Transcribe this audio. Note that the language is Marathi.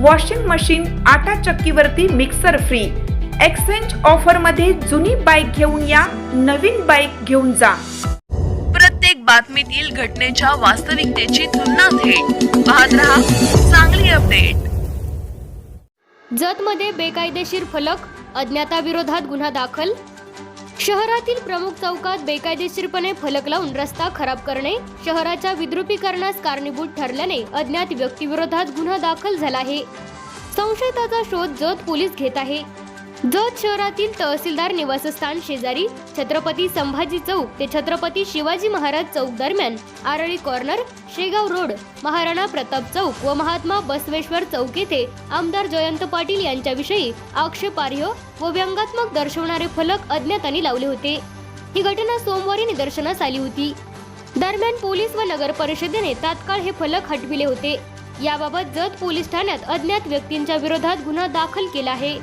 वॉशिंग मशीन आटा चक्कीवरती मिक्सर फ्री एक्सचेंज ऑफरमध्ये जुनी बाईक घेऊन या नवीन बाईक घेऊन जा. प्रत्येक बातमीतील घटनेच्या वास्तविकतेची तुलना थेट. पाहत रहा चांगली अपडेट जतमध्ये बेकायदेशीर फलक अज्ञाताविरोधात गुन्हा दाखल शहरातील प्रमुख चौकात बेकायदेशीरपणे फलक लावून रस्ता खराब करणे शहराच्या विद्रुपीकरणास कारणीभूत ठरल्याने अज्ञात व्यक्तीविरोधात गुन्हा दाखल झाला आहे. संशयिताचा शोध जत पोलीस घेत आहे. जत शहरातील तहसीलदार निवासस्थान शेजारी छत्रपती संभाजी चौक ते छत्रपती शिवाजी महाराज चौक दरम्यान आरळी कॉर्नर शेगाव रोड महाराणा प्रताप चौक व महात्मा बसवेश्वर चौक येथे आमदार जयंत पाटील यांच्याविषयी आक्षेपार्ह व व्यंगात्मक दर्शवणारे फलक अज्ञातांनी लावले होते. ही घटना सोमवारी निदर्शनास आली होती. दरम्यान पोलीस व नगर परिषदेने तात्काळ हे फलक हटविले होते. याबाबत जत पोलीस ठाण्यात अज्ञात व्यक्तींच्या विरोधात गुन्हा दाखल केला आहे.